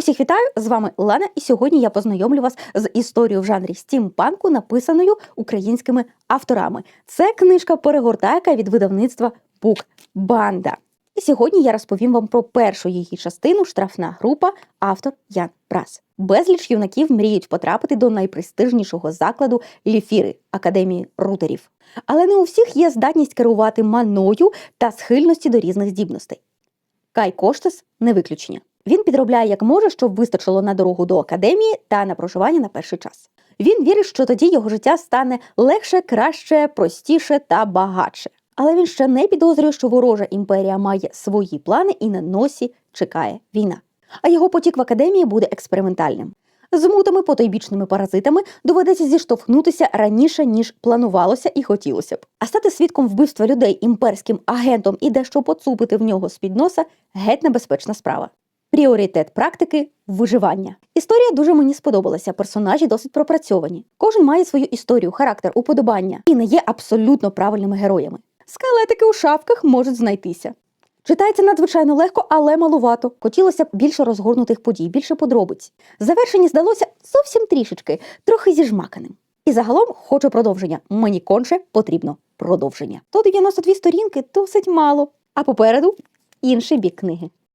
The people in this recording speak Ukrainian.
Усіх вітаю! З вами Лана, і сьогодні я познайомлю вас з історією в жанрі стімпанку, написаною українськими авторами. Це книжка перегортайка від видавництва Бук Банда. І сьогодні я розповім вам про першу її частину штрафна група, автор Ян Прас. Безліч юнаків мріють потрапити до найпрестижнішого закладу Ліфіри Академії рутерів. Але не у всіх є здатність керувати маною та схильності до різних здібностей. Кай Коштес не виключення. Він підробляє як може, щоб вистачило на дорогу до академії та на проживання на перший час. Він вірить, що тоді його життя стане легше, краще, простіше та багатше. Але він ще не підозрює, що ворожа імперія має свої плани і на носі чекає війна. А його потік в академії буде експериментальним. З мутами потойбічними паразитами доведеться зіштовхнутися раніше, ніж планувалося і хотілося б. А стати свідком вбивства людей імперським агентом і дещо поцупити в нього з-під носа геть небезпечна справа. Пріоритет практики виживання. Історія дуже мені сподобалася. Персонажі досить пропрацьовані. Кожен має свою історію, характер, уподобання і не є абсолютно правильними героями. Скелетики у шафках можуть знайтися. Читається надзвичайно легко, але малувато. Хотілося б більше розгорнутих подій, більше подробиць. Завершення здалося зовсім трішечки, трохи зіжмаканим. І загалом хочу продовження. Мені конче потрібно продовження. То 92 сторінки досить мало. А попереду інший бік книги.